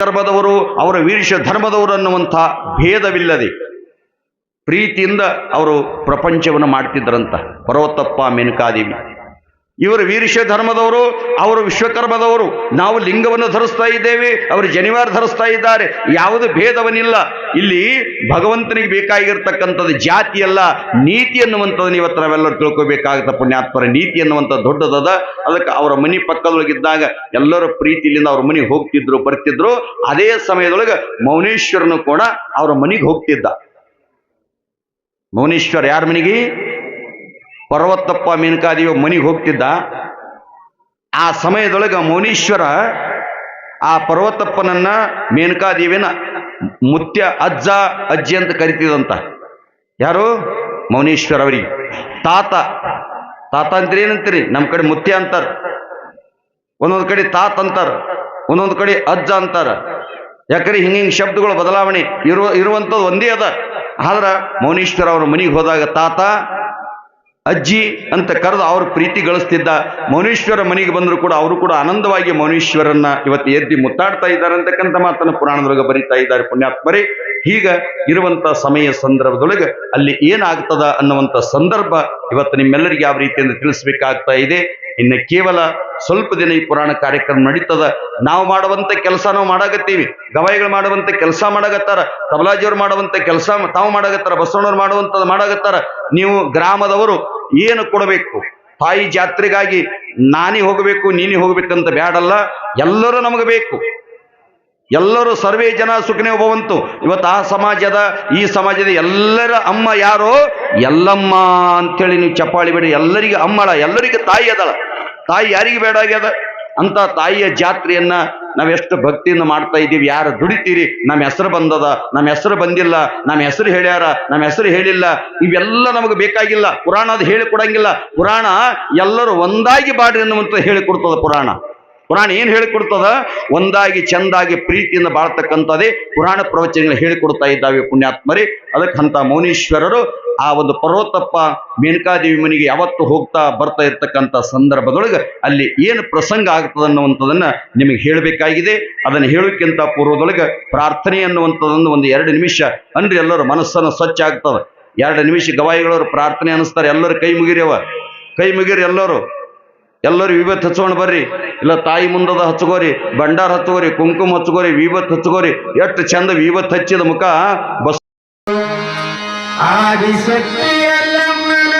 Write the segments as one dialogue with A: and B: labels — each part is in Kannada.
A: ಧರ್ಮದವರು ಅವರ ವೀರ್ಷ ಧರ್ಮದವರು ಅನ್ನುವಂಥ ಭೇದವಿಲ್ಲದೆ ಪ್ರೀತಿಯಿಂದ ಅವರು ಪ್ರಪಂಚವನ್ನು ಮಾಡ್ತಿದ್ರಂತ. ಪರ್ವತಪ್ಪ ಮೆನಕಾದೇವಿ. ಇವರು ವೀರಶ ಧರ್ಮದವರು ಅವರು ವಿಶ್ವಕರ್ಮದವರು. ನಾವು ಲಿಂಗವನ್ನು ಧರಿಸ್ತಾ ಇದ್ದೇವೆ, ಅವರು ಜನಿವಾರ ಧರಿಸ್ತಾ ಇದ್ದಾರೆ. ಯಾವುದು ಭೇದವನಿಲ್ಲ ಇಲ್ಲಿ ಭಗವಂತನಿಗೆ ಬೇಕಾಗಿರ್ತಕ್ಕಂಥದ್ದು ಜಾತಿ ಅಲ್ಲ, ನೀತಿ ಅನ್ನುವಂಥದ್ದು ಇವತ್ತು ನಾವೆಲ್ಲರೂ ತಿಳ್ಕೋಬೇಕಾಗುತ್ತೆ ಪುಣ್ಯಾತ್ಮರ ನೀತಿ ಅನ್ನುವಂಥ ದೊಡ್ಡದದ. ಅದಕ್ಕೆ ಅವರ ಮನೆ ಪಕ್ಕದೊಳಗಿದ್ದಾಗ ಎಲ್ಲರ ಪ್ರೀತಿಯಿಂದ ಅವ್ರ ಮನೆಗೆ ಹೋಗ್ತಿದ್ರು, ಬರ್ತಿದ್ರು. ಅದೇ ಸಮಯದೊಳಗೆ ಮೌನೇಶ್ವರನು ಕೂಡ ಅವರ ಮನೆಗೆ ಹೋಗ್ತಿದ್ದ. ಮೌನೇಶ್ವರ ಯಾರ ಮನೆಗೆ? ಪರ್ವತಪ್ಪ ಮೇನಕಾದೇವಿ ಮನೆಗೆ ಹೋಗ್ತಿದ್ದ. ಆ ಸಮಯದೊಳಗೆ ಮೌನೀಶ್ವರ ಆ ಪರ್ವತಪ್ಪನನ್ನ ಮೇನಕಾದೇವಿನ ಮುತ್ಯ ಅಜ್ಜ, ಅಜ್ಜಿ ಅಂತ ಕರಿತಿದಂತ ಯಾರು? ಮೌನೀಶ್ವರ ಅವರಿಗೆ. ತಾತ. ತಾತ ಅಂತೀರಿ ಏನಂತೀರಿ? ನಮ್ಮ ಕಡೆ ಮುತ್ಯ ಅಂತಾರ. ಒಂದೊಂದು ಕಡೆ ತಾತ ಅಂತಾರ. ಒಂದೊಂದು ಕಡೆ ಅಜ್ಜ ಅಂತಾರ. ಯಾಕಂದ್ರೆ ಹಿಂಗ ಹಿಂಗ್ ಶಬ್ದಗಳು ಬದಲಾವಣೆ ಇರುವ ಇರುವಂಥದ್ದು ಒಂದೇ ಅದ. ಆದ್ರ ಮೌನೀಶ್ವರ ಅವ್ರ ಮನೆಗೆ ಹೋದಾಗ ತಾತ ಅಜ್ಜಿ ಅಂತ ಕರೆದು ಅವ್ರ ಪ್ರೀತಿ ಗಳಿಸ್ತಿದ್ದ ಮೌನೇಶ್ವರ ಮನೆಗೆ ಬಂದರೂ ಕೂಡ ಅವರು ಕೂಡ ಆನಂದವಾಗಿ ಮೌನೇಶ್ವರನ್ನ ಇವತ್ತು ಎದ್ದಿ ಮುತ್ತಾಡ್ತಾ ಇದ್ದಾರೆ ಅಂತಕ್ಕಂಥ ಮಾತನ್ನು ಪುರಾಣದೊಳಗೆ ಬರೀತಾ ಇದ್ದಾರೆ ಪುಣ್ಯಾತ್ಮರೇ. ಹೀಗ ಇರುವಂತ ಸಮಯ ಸಂದರ್ಭದೊಳಗೆ ಅಲ್ಲಿ ಏನಾಗ್ತದ ಅನ್ನುವಂಥ ಸಂದರ್ಭ ಇವತ್ತು ನಿಮ್ಮೆಲ್ಲರಿಗೆ ಯಾವ ರೀತಿಯಿಂದ ತಿಳಿಸ್ಬೇಕಾಗ್ತಾ ಇದೆ. ಇನ್ನು ಕೇವಲ ಸ್ವಲ್ಪ ದಿನ ಈ ಪುರಾಣ ಕಾರ್ಯಕ್ರಮ ನಡೀತದ. ನಾವು ಮಾಡುವಂತ ಕೆಲಸ ನಾವು ಮಾಡಾಕತ್ತೀವಿ. ಗವಾಯಿಗಳು ಮಾಡುವಂತ ಕೆಲಸ ಮಾಡಾಕತ್ತಾರ. ತಬಲಾಜಿಯವ್ರು ಮಾಡುವಂತ ಕೆಲಸ ತಾವು ಮಾಡಾಕತ್ತಾರ. ಬಸವಣ್ಣವ್ರು ಮಾಡುವಂಥದ್ದು ಮಾಡಾಕತ್ತಾರ. ನೀವು ಗ್ರಾಮದವರು ಏನು ಕೊಡಬೇಕು? ತಾಯಿ ಜಾತ್ರೆಗಾಗಿ ನಾನೇ ಹೋಗಬೇಕು, ನೀನೇ ಹೋಗ್ಬೇಕಂತ ಬ್ಯಾಡಲ್ಲ. ಎಲ್ಲರೂ ನಮಗೆ ಬೇಕು. ಎಲ್ಲರೂ ಸರ್ವೇ ಜನ ಸುಖನೇ ಒಬ್ಬವಂತು ಇವತ್ತು ಆ ಸಮಾಜದ, ಈ ಸಮಾಜದ ಎಲ್ಲರ ಅಮ್ಮ ಯಾರೋ? ಎಲ್ಲಮ್ಮ ಅಂತೇಳಿ ನೀವು ಚಪ್ಪಾಳಿ ಬಿಡಿ. ಎಲ್ಲರಿಗೆ ಅಮ್ಮಳ, ಎಲ್ಲರಿಗೆ ತಾಯಿ ಅದಳ. ತಾಯಿ ಯಾರಿಗೆ ಬೇಡ ಆಗ್ಯದ? ಅಂತ ತಾಯಿಯ ಜಾತ್ರೆಯನ್ನ ನಾವೆಷ್ಟು ಭಕ್ತಿಯಿಂದ ಮಾಡ್ತಾ ಇದ್ದೀವಿ. ಯಾರು ದುಡಿತೀರಿ? ನಮ್ಮ ಹೆಸರು ಬಂದದ. ನಮ್ಮ ಹೆಸರು ಬಂದಿಲ್ಲ. ನಮ್ಮ ಹೆಸರು ಹೇಳ್ಯಾರ. ನಮ್ಮ ಹೆಸರು ಹೇಳಿಲ್ಲ. ಇವೆಲ್ಲ ನಮಗೆ ಬೇಕಾಗಿಲ್ಲ. ಪುರಾಣ ಅದು ಹೇಳಿ ಕೊಡಂಗಿಲ್ಲ ಪುರಾಣ ಎಲ್ಲರೂ ಒಂದಾಗಿ ಬಾಡ್ರಿ ಅನ್ನುವಂತ ಹೇಳಿ ಕೊಡ್ತದ ಪುರಾಣ. ಪುರಾಣ ಏನು ಹೇಳಿಕೊಡ್ತದ ಒಂದಾಗಿ ಚಂದಾಗಿ ಪ್ರೀತಿಯಿಂದ ಬಾಳ್ತಕ್ಕಂಥದ್ದೇ ಪುರಾಣ ಪ್ರವಚನಗಳು ಹೇಳಿಕೊಡ್ತಾ ಇದ್ದಾವೆ ಪುಣ್ಯಾತ್ಮರಿ. ಅದಕ್ಕೆ ಅಂತ ಮೌನೀಶ್ವರರು ಆ ಒಂದು ಪರ್ವತಪ್ಪ ಮೇನಕಾದೇವಿ ಮನೆಗೆ ಯಾವತ್ತು ಹೋಗ್ತಾ ಬರ್ತಾ ಇರ್ತಕ್ಕಂಥ ಸಂದರ್ಭದೊಳಗೆ ಅಲ್ಲಿ ಏನು ಪ್ರಸಂಗ ಆಗ್ತದೆ ಅನ್ನುವಂಥದ್ದನ್ನು ನಿಮಗೆ ಹೇಳಬೇಕಾಗಿದೆ. ಅದನ್ನು ಹೇಳೋಕ್ಕಿಂತ ಪೂರ್ವದೊಳಗೆ ಪ್ರಾರ್ಥನೆ ಅನ್ನುವಂಥದ್ದನ್ನು ಒಂದು ಎರಡು ನಿಮಿಷ. ಅಂದ್ರೆ ಎಲ್ಲರೂ ಮನಸ್ಸನ್ನು ಸ್ವಚ್ಛ ಆಗ್ತದೆ. ಎರಡು ನಿಮಿಷ ಗವಾಯಿಗಳವರು ಪ್ರಾರ್ಥನೆ ಅನಿಸ್ತಾರೆ ಎಲ್ಲರೂ ಕೈ ಮುಗಿರ್ಯವ ಕೈ ಮುಗಿರಿ ಎಲ್ಲರೂ. ಎಲ್ಲರೂ ವಿಭತ್ ಹಚ್ಕೊಂಡು ಬರ್ರಿ. ಇಲ್ಲ ತಾಯಿ ಮುಂದದ ಹಚ್ಕೋರಿ, ಭಂಡಾರ ಹಚ್ಕೋರಿ, ಕುಂಕುಮ ಹಚ್ಕೋರಿ, ವಿಭತ್ ಹಚ್ಕೋರಿ. ಎಷ್ಟು ಚಂದ ವಿಭತ್ ಹಚ್ಚಿದ ಮುಖ. ಬಸ್
B: ಆದಿಶಕ್ತಿಯಲ್ಲಮ್ಮನ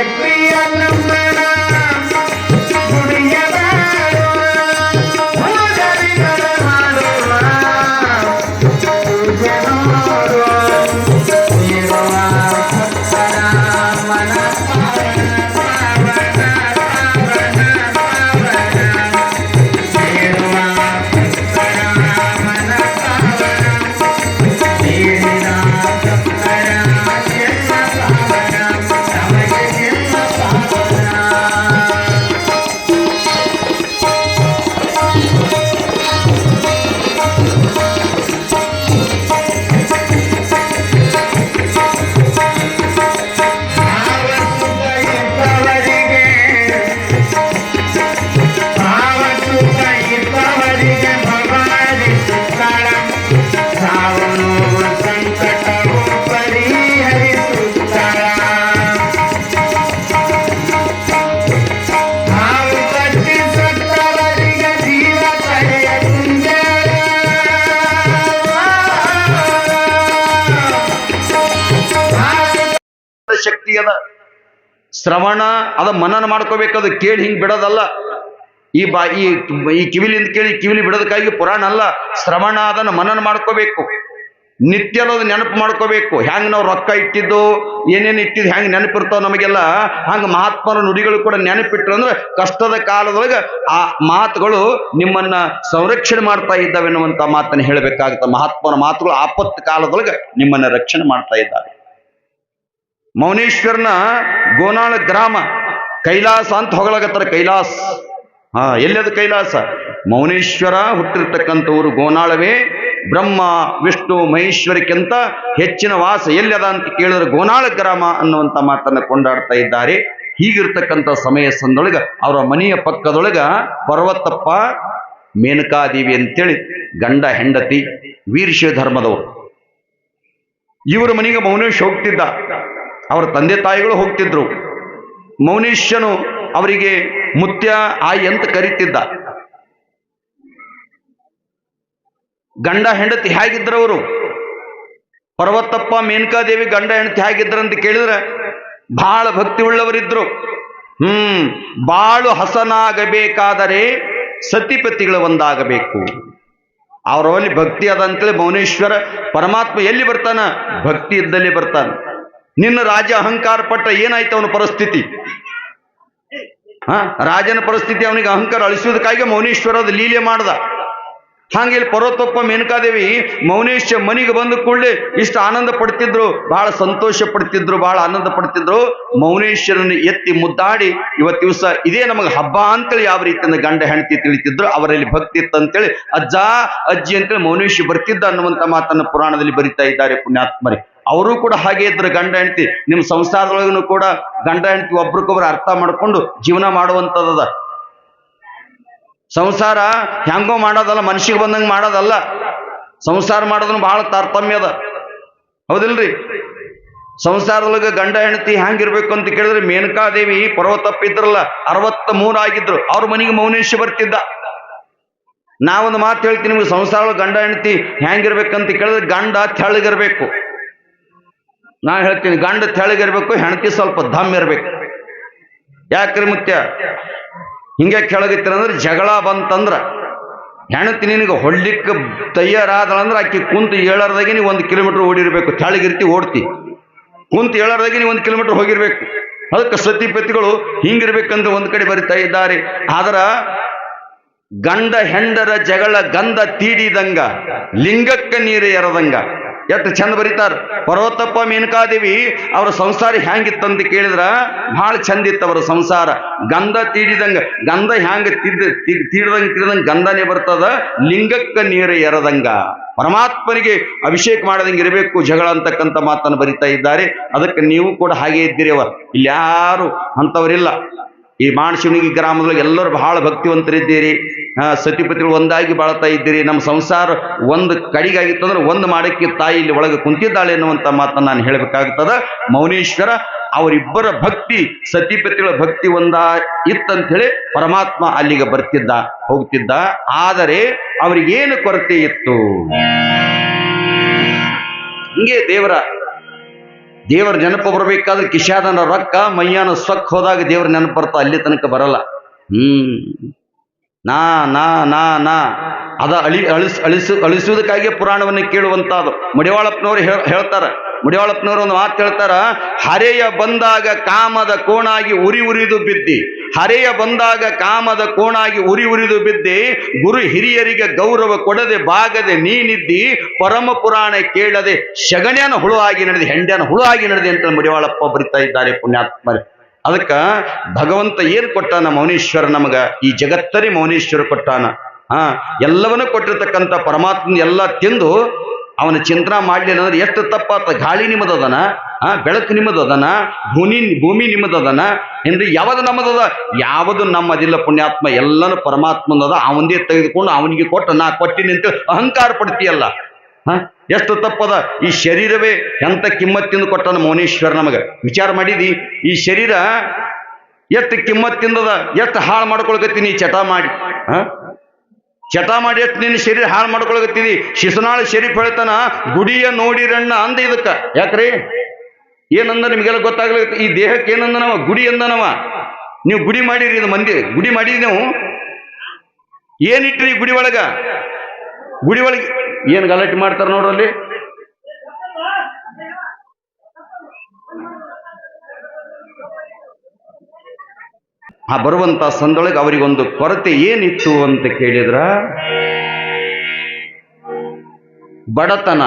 B: Let me understand.
A: ಶ್ರವಣ, ಅದ ಮನನ ಮಾಡ್ಕೋಬೇಕು, ಅದು ಕೇಳಿ ಹಿಂಗೆ ಬಿಡೋದಲ್ಲ. ಈ ಬಾ, ಈ ಕಿವಿಲಿಂದ ಕೇಳಿ ಕಿವಿಲಿ ಬಿಡೋದಕ್ಕಾಗಿ ಪುರಾಣ ಅಲ್ಲ. ಶ್ರವಣ ಅದನ್ನು ಮನನ ಮಾಡ್ಕೋಬೇಕು. ನಿತ್ಯ ಅನ್ನೋದು ನೆನಪು ಮಾಡ್ಕೋಬೇಕು. ಹೆಂಗೆ ನಾವು ರೊಕ್ಕ ಇಟ್ಟಿದ್ದು, ಏನೇನು ಇಟ್ಟಿದ್ದು ಹೆಂಗೆ ನೆನಪಿರ್ತಾವ ನಮಗೆಲ್ಲ. ಹಂಗೆ ಮಹಾತ್ಮರ ನುಡಿಗಳು ಕೂಡ ನೆನಪಿಟ್ರು ಅಂದ್ರೆ ಕಷ್ಟದ ಕಾಲದೊಳಗೆ ಆ ಮಾತುಗಳು ನಿಮ್ಮನ್ನ ಸಂರಕ್ಷಣೆ ಮಾಡ್ತಾ ಇದ್ದಾವೆ ಅನ್ನುವಂತ ಮಾತನ್ನು ಹೇಳಬೇಕಾಗುತ್ತೆ. ಮಹಾತ್ಮರ ಮಾತುಗಳು ಆಪತ್ತು ಕಾಲದೊಳಗೆ ನಿಮ್ಮನ್ನ ರಕ್ಷಣೆ ಮಾಡ್ತಾ ಇದ್ದಾವೆ. ಮೌನೇಶ್ವರನ ಗೋನಾಳ ಗ್ರಾಮ, ಕೈಲಾಸ ಅಂತ ಹೊಗಳಗತ್ತಾರ ಕೈಲಾಸ್. ಹಾ ಎಲ್ಲದ ಕೈಲಾಸ? ಮೌನೇಶ್ವರ ಹುಟ್ಟಿರ್ತಕ್ಕಂಥ ಊರು ಗೋನಾಳವೇ, ಬ್ರಹ್ಮ, ವಿಷ್ಣು, ಮಹೇಶ್ವರಕ್ಕಿಂತ ಹೆಚ್ಚಿನ ವಾಸ ಎಲ್ಲದ ಅಂತ ಕೇಳಿದ್ರೆ ಗೋನಾಳ ಗ್ರಾಮ ಅನ್ನುವಂಥ ಮಾತನ್ನು ಕೊಂಡಾಡ್ತಾ ಇದ್ದಾರೆ. ಹೀಗಿರ್ತಕ್ಕಂಥ ಸಮಯ ಸಂದೊಳಗ, ಅವರ ಮನೆಯ ಪಕ್ಕದೊಳಗ ಪರ್ವತಪ್ಪ, ಮೇನಕಾದೇವಿ ಅಂತೇಳಿ ಗಂಡ ಹೆಂಡತಿ ವೀರಶಿವ ಧರ್ಮದವರು ಇವರ ಮನೆಗೆ ಮೌನೇಶ್ ಹೋಗ್ತಿದ್ದ. ಅವರ ತಂದೆ ತಾಯಿಗಳು ಹೋಗ್ತಿದ್ರು. ಮೌನೀಶ್ಯನು ಅವರಿಗೆ ಮುತ್ಯ ಆಯಿ ಅಂತ ಕರೀತಿದ್ದ. ಗಂಡ ಹೆಂಡತಿ ಹೇಗಿದ್ರು ಅವರು? ಪರ್ವತಪ್ಪ ಮೇನಕಾದೇವಿ ಗಂಡ ಹೆಂಡತಿ ಹೇಗಿದ್ರು ಅಂತ ಕೇಳಿದ್ರೆ ಬಹಳ ಭಕ್ತಿ ಉಳ್ಳವರಿದ್ರು ಹ್ಮ್, ಬಾಳು ಹಸನಾಗಬೇಕಾದರೆ ಸತಿಪತಿಗಳು ಒಂದಾಗಬೇಕು. ಅವರಲ್ಲಿ ಭಕ್ತಿ ಅದ ಅಂತೇಳಿ ಮೌನೇಶ್ವರ ಪರಮಾತ್ಮ ಎಲ್ಲಿ ಬರ್ತಾನ? ಭಕ್ತಿ ಇದ್ದಲ್ಲಿ ಬರ್ತಾನ. ನಿನ್ನ ರಾಜ ಅಹಂಕಾರ ಪಟ್ಟ ಏನಾಯ್ತು ಅವನ ಪರಿಸ್ಥಿತಿ? ಹಾ? ರಾಜನ ಪರಿಸ್ಥಿತಿ ಅವನಿಗೆ ಅಹಂಕಾರ ಅಳಿಸುವುದಕ್ಕಾಗಿ ಮೌನೇಶ್ವರ ಲೀಲೆ ಮಾಡ್ದ. ಹಾಗೆ ಇಲ್ಲಿ ಪರ್ವತಪ್ಪ ಮೇನಕಾದೇವಿ ಮೌನೇಶ ಮನೆಗೆ ಬಂದ ಕೂಡಲೇ ಇಷ್ಟು ಆನಂದ ಪಡ್ತಿದ್ರು, ಬಹಳ ಸಂತೋಷ ಪಡ್ತಿದ್ರು, ಬಹಳ ಆನಂದ ಪಡ್ತಿದ್ರು. ಮೌನೇಶ್ವರನ ಎತ್ತಿ ಮುದ್ದಾಡಿ ಇವತ್ತು ದಿವಸ ಇದೇ ನಮಗೆ ಹಬ್ಬ ಅಂತೇಳಿ ಯಾವ ರೀತಿಯಿಂದ ಗಂಡ ಹೆಂಡತಿ ತಿಳಿತಿದ್ರು, ಅವರಲ್ಲಿ ಭಕ್ತಿ ಇತ್ತಂತೇಳಿ ಅಜ್ಜ ಅಜ್ಜಿ ಅಂತೇಳಿ ಮೌನೇಶ್ವರ ಬರ್ತಿದ್ದ ಅನ್ನುವಂತ ಮಾತನ್ನು ಪುರಾಣದಲ್ಲಿ ಬರಿತಾ ಇದ್ದಾರೆ ಪುಣ್ಯಾತ್ಮರಿ. ಅವರು ಕೂಡ ಹಾಗೆ ಇದ್ರು, ಗಂಡ ಹೆಂಡತಿ. ನಿಮ್ಮ ಸಂಸಾರದೊಳಗೂ ಕೂಡ ಗಂಡ ಹೆಂಡತಿ ಒಬ್ರಿಗೊಬ್ರು ಅರ್ಥ ಮಾಡ್ಕೊಂಡು ಜೀವನ ಮಾಡುವಂಥದ್ದದ. ಸಂಸಾರ ಹೆಂಗೋ ಮಾಡೋದಲ್ಲ ಮನುಷ್ಯಗೆ ಬಂದಂಗೆ ಮಾಡೋದಲ್ಲ. ಸಂಸಾರ ಮಾಡೋದನ್ನು ಬಹಳ ತಾರತಮ್ಯ ಅದ. ಹೌದಿಲ್ರಿ? ಸಂಸಾರದೊಳಗೆ ಗಂಡ ಹೆಂಡತಿ ಹೆಂಗಿರ್ಬೇಕು ಅಂತ ಕೇಳಿದ್ರೆ ಮೇನಕಾದೇವಿ ಪರ್ವತಪ್ಪಿದ್ರಲ್ಲ ಅರವತ್ತ ಮೂರು ಆಗಿದ್ರು. ಅವ್ರ ಮನೆಗೆ ಮೌನೇಶ ಬರ್ತಿದ್ದ. ನಾವೊಂದು ಮಾತು ಹೇಳ್ತೀನಿ, ನಿಮ್ಗೆ ಸಂಸಾರ ಗಂಡ ಹೆಂಡತಿ ಹೆಂಗಿರ್ಬೇಕಂತ ಕೇಳಿದ್ರೆ ಗಂಡ ತೆಳ್ಳಗಿರ್ಬೇಕು. ನಾ ಹೇಳ್ತೀನಿ, ಗಂಡ ತೆಳಗಿರ್ಬೇಕು ಹೆಂಡತಿ ಸ್ವಲ್ಪ ದಮ್ ಇರ್ಬೇಕು. ಯಾಕ್ರಿ ಮುತ್ಯ? ಹಿಂಗೆ ಕೆಳಗಿತ್ತರ ಅಂದ್ರೆ ಜಗಳ ಬಂತಂದ್ರ ಹೆಣತಿ ನಿನಗೆ ಹೊಡ್ಲಿಕ್ಕೆ ತಯಾರಾದಳಂದ್ರೆ ಆಕಿ ಕುಂತು ಏಳರ್ದಾಗೆ ನೀವು ಒಂದು ಕಿಲೋಮೀಟರ್ ಓಡಿರ್ಬೇಕು, ತೆಳಗಿರ್ತಿ, ಓಡ್ತಿ. ಕುಂತು ಏಳರ್ದಾಗೆ ನೀವು ಒಂದು ಕಿಲೋಮೀಟರ್ ಹೋಗಿರ್ಬೇಕು. ಅದಕ್ಕೆ ಸತಿಪತಿಗಳು ಹಿಂಗಿರ್ಬೇಕಂತ ಒಂದು ಕಡೆ ಬರಿತಾ ಇದ್ದಾರೆ. ಆದ್ರೆ ಗಂಡ ಹೆಂಡರ ಜಗಳ ಗಂಧ ತೀಡಿದಂಗ, ಲಿಂಗಕ್ಕ ನೀರು ಎರದಂಗ ಎಷ್ಟು ಚಂದ ಬರೀತಾರ. ಪರ್ವತಪ್ಪ ಮೇನಕಾದೇವಿ, ಅವರ ಸಂಸಾರ ಹ್ಯಾಂಗಿತ್ತಂತ ಕೇಳಿದ್ರ ಬಹಳ ಚಂದ ಇತ್ತು ಅವರ ಸಂಸಾರ. ಗಂಧ ತೀಡಿದಂಗ, ಗಂಧ ಹ್ಯಾಂಗ ತಿದ್ದ ತೀಡದಂಗ ತೀಡ್ದಂಗ ಗಂಧನೇ ಬರ್ತದ, ಲಿಂಗಕ್ಕ ನೀರು ಎರದಂಗ. ಪರಮಾತ್ಮನಿಗೆ ಅಭಿಷೇಕ ಮಾಡದಂಗೆ ಇರಬೇಕು, ಜಗಳ ಅಂತಕ್ಕಂಥ ಮಾತನ್ನು ಬರಿತಾ ಇದ್ದಾರೆ. ಅದಕ್ಕೆ ನೀವು ಕೂಡ ಹಾಗೆ ಇದ್ದೀರಿ ಅವ ಇಲ್ಲಿ ಯಾರು ಅಂಥವರಿಲ್ಲ. ಈ ಮಾಣಶಿವನಿಗೆ ಗ್ರಾಮದೊಳಗೆ ಎಲ್ಲರೂ ಬಹಳ ಭಕ್ತಿವಂತರಿದ್ದೀರಿ. ಆ, ಸತಿಪತಿಗಳು ಒಂದಾಗಿ ಬಾಳ್ತಾ ಇದ್ದೀರಿ. ನಮ್ಮ ಸಂಸಾರ ಒಂದು ಕಡಿಗಾಗಿತ್ತು ಅಂದ್ರೆ ಒಂದು ಮಾಡಕ್ಕೆ ತಾಯಿ ಇಲ್ಲಿ ಒಳಗೆ ಕುಂತಿದ್ದಾಳೆ ಎನ್ನುವಂತ ಮಾತನ್ನ ನಾನು ಹೇಳಬೇಕಾಗ್ತದ. ಮೌನೇಶ್ವರ ಅವರಿಬ್ಬರ ಭಕ್ತಿ ಸತಿಪತಿಗಳ ಭಕ್ತಿ ಒಂದ ಇತ್ತಂತ ಹೇಳಿ ಪರಮಾತ್ಮ ಅಲ್ಲಿಗೆ ಬರ್ತಿದ್ದ ಹೋಗ್ತಿದ್ದ. ಆದರೆ ಅವರಿಗೇನು ಕೊರತೆ ಇತ್ತು? ಹಿಂಗೆ ದೇವರ ದೇವರ ನೆನಪು ಬರಬೇಕಾದ್ರೆ ಕಿಶಾದನ ರೊಕ್ಕ ಮೈಯಾನ ಸ್ವಕ್ ಹೋದಾಗ ದೇವರ ನೆನಪು ಬರ್ತಾ ಅಲ್ಲಿ ತನಕ ಬರಲ್ಲ. ಹ್ಮ್. ನಾ ನಾ ನಾ ನಾ. ಅದ ಅಳಿ, ಅಳಿಸ್, ಅಳಿಸು, ಅಳಿಸುವುದಕ್ಕಾಗಿ ಪುರಾಣವನ್ನು ಕೇಳುವಂತಹದ್ದು ಮಡಿವಾಳಪ್ಪನವರು ಹೇಳ ಹೇಳ್ತಾರ. ಮುಡಿಯಾಳಪ್ಪನವರು ಒಂದು ಮಾತು ಹೇಳ್ತಾರ, ಹರೆಯ ಬಂದಾಗ ಕಾಮದ ಕೋಣಾಗಿ ಉರಿ ಉರಿದು ಬಿದ್ದಿ. ಹರೆಯ ಬಂದಾಗ ಕಾಮದ ಕೋಣಾಗಿ ಉರಿ ಉರಿದು ಬಿದ್ದಿ. ಗುರು ಹಿರಿಯರಿಗೆ ಗೌರವ ಕೊಡದೆ ಬಾಗದೆ ನೀನಿದ್ದಿ. ಪರಮ ಪುರಾಣ ಕೇಳದೆ ಶಗಣ್ಯನ ಹುಳು ಆಗಿ ನಡೆದಿ, ಹೆಂಡ್ಯನ ಹುಳು ಆಗಿ ನಡೆದಿ ಅಂತ ಮುಡಿವಾಳಪ್ಪ ಬರಿತಾ ಇದ್ದಾರೆ ಪುಣ್ಯಾತ್ಮರು. ಅದಕ್ಕ ಭಗವಂತ ಏನ್ ಕೊಟ್ಟಾನ ಮೌನೇಶ್ವರ ನಮಗ? ಈ ಜಗತ್ತರಿ ಮೌನೇಶ್ವರ ಕೊಟ್ಟಾನ. ಹಾ, ಎಲ್ಲವನ್ನೂ ಕೊಟ್ಟಿರ್ತಕ್ಕಂಥ ಪರಮಾತ್ಮನ ಎಲ್ಲ ತಿಂದು ಅವನ ಚಿಂತನ ಮಾಡ್ಲಿಲ್ಲ ಅಂದ್ರೆ ಎಷ್ಟು ತಪ್ಪಾತ? ಗಾಳಿ ನಿಮ್ಮದದನ? ಆ ಬೆಳಕು ನಿಮ್ಮದದನ? ಭೂಮಿ ಭೂಮಿ ನಿಮ್ಮದದನ? ಎಂದ್ರೆ ಯಾವುದು ನಮ್ಮದದ? ಯಾವುದು ನಮ್ಮದಿಲ್ಲ ಪುಣ್ಯಾತ್ಮ, ಎಲ್ಲನೂ ಪರಮಾತ್ಮನದ ಅವಂದೇ ತೆಗೆದುಕೊಂಡು ಅವನಿಗೆ ಕೊಟ್ಟು ನಾ ಕೊಟ್ಟಿನಿ ಅಂತೇಳಿ ಅಹಂಕಾರ ಪಡ್ತೀಯಲ್ಲ. ಹ? ಎಷ್ಟು ತಪ್ಪದ ಈ ಶರೀರವೇ, ಎಂತ ಕಿಮ್ಮತ್ತಿಂದ ಕೊಟ್ಟನ ಮೌನೇಶ್ವರ ನಮಗೆ? ವಿಚಾರ ಮಾಡಿದಿ, ಈ ಶರೀರ ಎಷ್ಟು ಕಿಮ್ಮತ್ತಿಂದದ ಎಷ್ಟು ಹಾಳು ಮಾಡ್ಕೊಳ್ಕತ್ತೀನಿ ಚಟ ಮಾಡಿ? ಚಟ ಮಾಡಿ ಎಷ್ಟು ನಿನ್ನ ಶರೀರ ಹಾಳು ಮಾಡ್ಕೊಳಕತ್ತೀವಿ ಶಿಶುನಾಳ ಶರೀಫ್ ಹೇಳ್ತಾನ, ಗುಡಿಯ ನೋಡಿರಣ್ಣ ಅಂದ ಇದಕ್ಕ. ಯಾಕ್ರಿ? ಏನಂದ ನಿಮಗೆಲ್ಲ ಗೊತ್ತಾಗ್ಲಿ ಈ ದೇಹಕ್ಕೆ ಏನಂದನವ? ಗುಡಿ ಅಂದನವ. ನೀವು ಗುಡಿ ಮಾಡಿರಿ, ಇದು ಮಂದಿ ಗುಡಿ ಮಾಡಿರಿ ನೀವು? ಏನಿಟ್ರಿ ಗುಡಿ ಒಳಗ? ಗುಡಿ ಒಳಗೆ ಏನು ಗಲಾಟೆ ಮಾಡ್ತಾರ ನೋಡ್ರಲ್ಲಿ? ಆ ಬರುವಂತ ಸಂದೊಳಗೆ ಅವರಿಗೊಂದು ಕೊರತೆ ಏನಿತ್ತು ಅಂತ ಕೇಳಿದ್ರ? ಬಡತನ.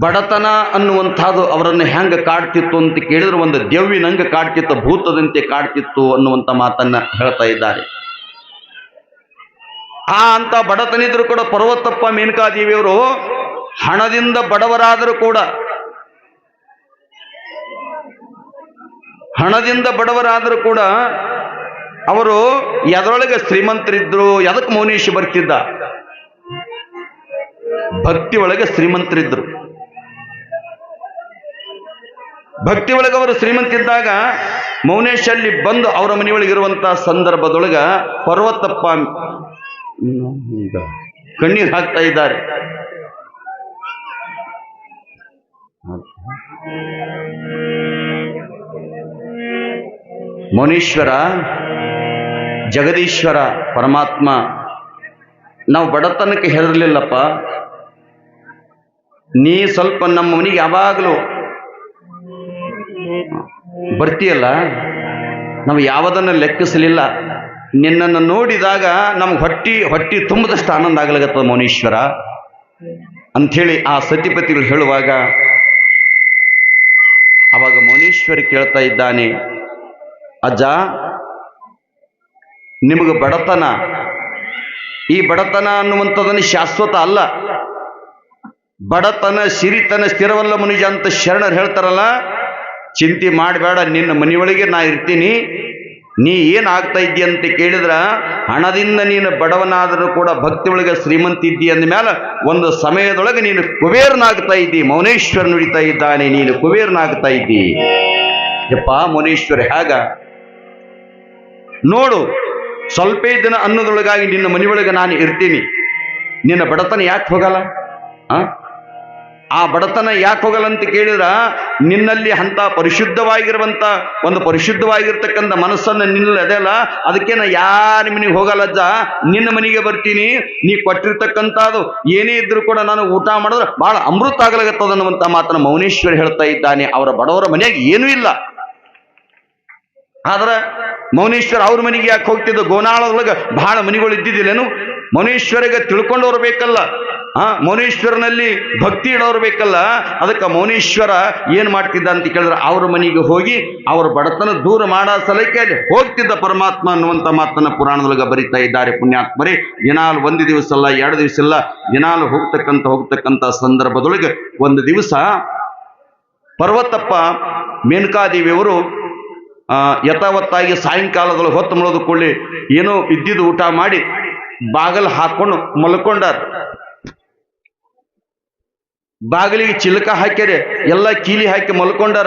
A: ಬಡತನ ಅನ್ನುವಂಥದ್ದು ಅವರನ್ನು ಹೆಂಗ ಕಾಡ್ತಿತ್ತು ಅಂತ ಕೇಳಿದ್ರೆ, ಒಂದು ದೆವ್ವಿನಂಗ ಕಾಡ್ತಿತ್ತು, ಭೂತದಂತೆ ಕಾಡ್ತಿತ್ತು ಅನ್ನುವಂಥ ಮಾತನ್ನ ಹೇಳ್ತಾ ಇದ್ದಾರೆ. ಆ ಅಂತ ಬಡತನಿದ್ರು ಕೂಡ ಪರ್ವತಪ್ಪ ಮೇನಕಾದೇವಿಯವರು ಹಣದಿಂದ ಬಡವರಾದರೂ ಕೂಡ, ಹಣದಿಂದ ಬಡವರಾದರೂ ಕೂಡ ಅವರು ಎದರೊಳಗೆ ಶ್ರೀಮಂತರಿದ್ರು ಎದಕ್ಕೆ ಮೌನೇಶ್ ಬರ್ತಿದ್ದ? ಭಕ್ತಿ ಒಳಗೆ ಶ್ರೀಮಂತರಿದ್ರು. ಭಕ್ತಿ ಒಳಗೆ ಅವರು ಶ್ರೀಮಂತಿದ್ದಾಗ ಮೌನೇಶ್ ಅಲ್ಲಿ ಬಂದು ಅವರ ಮನೆಯೊಳಗಿರುವಂತಹ ಸಂದರ್ಭದೊಳಗ ಪರ್ವತಪ್ಪ ಕಣ್ಣೀರು ಹಾಕ್ತಾ ಇದ್ದಾರೆ. ಮೌನೇಶ್ವರ, ಜಗದೀಶ್ವರ, ಪರಮಾತ್ಮ, ನಾವು ಬಡತನಕ್ಕೆ ಹೆದರ್ಲಿಲ್ಲಪ್ಪ. ನೀ ಸ್ವಲ್ಪ ನಮ್ಮ ಮನೆಗೆ ಯಾವಾಗಲೂ ಬರ್ತೀಯಲ್ಲ, ನಾವು ಯಾವುದನ್ನು ಲೆಕ್ಕಿಸಲಿಲ್ಲ. ನಿನ್ನನ್ನು ನೋಡಿದಾಗ ನಮ್ಗೆ ಹೊಟ್ಟಿ ಹೊಟ್ಟಿ ತುಂಬದಷ್ಟು ಆನಂದ ಆಗ್ಲಾಗತ್ತದ ಮೌನೀಶ್ವರ. ಅಂಥೇಳಿ ಆ ಸತಿಪತಿಗಳು ಹೇಳುವಾಗ, ಅವಾಗ ಮೌನೀಶ್ವರಿ ಕೇಳ್ತಾ ಇದ್ದಾನೆ, ಅಜ್ಜ, ನಿಮಗೆ ಬಡತನ. ಈ ಬಡತನ ಅನ್ನುವಂಥದ್ದನ್ನು ಶಾಶ್ವತ ಅಲ್ಲ. ಬಡತನ, ಸಿರಿತನ, ಸ್ಥಿರವಲ್ಲ ಮನುಜ ಅಂತ ಶರಣರು ಹೇಳ್ತಾರಲ್ಲ, ಚಿಂತೆ ಮಾಡಬೇಡ, ನಿನ್ನ ಮನೆಯೊಳಗೆ ನಾ ಇರ್ತೀನಿ. ನೀ ಏನು ಆಗ್ತಾ ಇದ್ದೀಯ ಅಂತ ಕೇಳಿದ್ರ, ಹಣದಿಂದ ನೀನು ಬಡವನಾದರೂ ಕೂಡ ಭಕ್ತಿ ಒಳಗೆ ಶ್ರೀಮಂತ ಅಂದ ಮೇಲೆ ಒಂದು ಸಮಯದೊಳಗೆ ನೀನು ಕುಬೇರನಾಗ್ತಾ ಇದ್ದಿ ಮೌನೇಶ್ವರ ನುಡಿತಾ ಇದ್ದಾನೆ, ನೀನು ಕುಬೇರನಾಗ್ತಾ ಇದ್ದಿ. ಯಪ್ಪ ಮೌನೇಶ್ವರ, ಹೇಗ? ನೋಡು, ಸ್ವಲ್ಪ ದಿನ ಅನ್ನೋದ್ರೊಳಗಾಗಿ ನಿನ್ನ ಮನೆಯೊಳಗೆ ನಾನು ಇರ್ತೀನಿ. ನಿನ್ನ ಬಡತನ ಯಾಕೆ ಹೋಗಲ್ಲ? ಆ? ಆ ಬಡತನ ಯಾಕೆ ಹೋಗಲ್ಲ ಅಂತ ಕೇಳಿದ್ರ, ನಿನ್ನಲ್ಲಿ ಅಂತ ಪರಿಶುದ್ಧವಾಗಿರುವಂತ ಒಂದು ಪರಿಶುದ್ಧವಾಗಿರ್ತಕ್ಕಂಥ ಮನಸ್ಸನ್ನು ನಿನ್ನಲ್ಲಿ ಅದೆಲ್ಲ ಅದಕ್ಕೆ ನಾ ಯಾರ ಮನೆಗೆ ಹೋಗಲ್ಲಜ್ಜ ನಿನ್ನ ಮನೆಗೆ ಬರ್ತೀನಿ, ನೀ ಕೊಟ್ಟಿರ್ತಕ್ಕಂಥದ್ದು ಏನೇ ಇದ್ರೂ ಕೂಡ ನಾನು ಊಟ ಮಾಡಿದ್ರೆ ಬಹಳ ಅಮೃತ ಆಗಲಾಗತ್ತದ ಅನ್ನುವಂಥ ಮಾತನ್ನ ಮೌನೇಶ್ವರ್ ಹೇಳ್ತಾ ಇದ್ದಾನೆ. ಅವರ ಬಡವರ ಮನೆಯಾಗ ಏನೂ ಇಲ್ಲ. ಆದ್ರ ಮೌನೇಶ್ವರ ಅವ್ರ ಮನೆಗೆ ಯಾಕೆ ಹೋಗ್ತಿದ್ದ? ಗೋನಾಳದೊಳಗೆ ಬಹಳ ಮನೆಗಳು ಇದ್ದಿದ್ದಿಲ್ಲೇನು? ಮೌನೇಶ್ವರಿಗೆ ತಿಳ್ಕೊಂಡವ್ರು ಬೇಕಲ್ಲ. ಆ, ಮೌನೇಶ್ವರನಲ್ಲಿ ಭಕ್ತಿ ಇಡೋರು ಬೇಕಲ್ಲ. ಅದಕ್ಕೆ ಮೌನೇಶ್ವರ ಏನು ಮಾಡ್ತಿದ್ದ ಅಂತ ಕೇಳಿದ್ರೆ ಅವ್ರ ಮನೆಗೆ ಹೋಗಿ ಅವ್ರ ಬಡತನ ದೂರ ಮಾಡೋ ಸಲಕ್ಕೆ ಹೋಗ್ತಿದ್ದ ಪರಮಾತ್ಮ ಅನ್ನುವಂಥ ಮಾತನ್ನ ಪುರಾಣದೊಳಗೆ ಬರಿತಾ ಇದ್ದಾರೆ ಪುಣ್ಯಾತ್ಮರಿ. ದಿನಾಲು ಒಂದು ದಿವಸ ಅಲ್ಲ, ಎರಡು ದಿವಸ ಇಲ್ಲ ದಿನಾಲು ಹೋಗ್ತಕ್ಕಂಥ ಹೋಗ್ತಕ್ಕಂಥ ಸಂದರ್ಭದೊಳಗೆ ಒಂದು ದಿವಸ ಪರ್ವತಪ್ಪ ಮೇನಕಾದೇವಿಯವರು ಯಥಾವತ್ತಾಗಿ ಸಾಯಂಕಾಲದೊಳಗೆ ಹೊತ್ತು ಮುಳುದುಕೊಳ್ಳಿ ಏನೋ ಇದ್ದಿದ್ದು ಊಟ ಮಾಡಿ ಬಾಗಲ್ ಹಾಕೊಂಡು ಮಲ್ಕೊಂಡಾರ. ಬಾಗಿಲಿಗೆ ಚಿಲಕ ಹಾಕ್ಯಾರೆ ಎಲ್ಲ ಕೀಲಿ ಹಾಕಿ ಮಲ್ಕೊಂಡಾರ.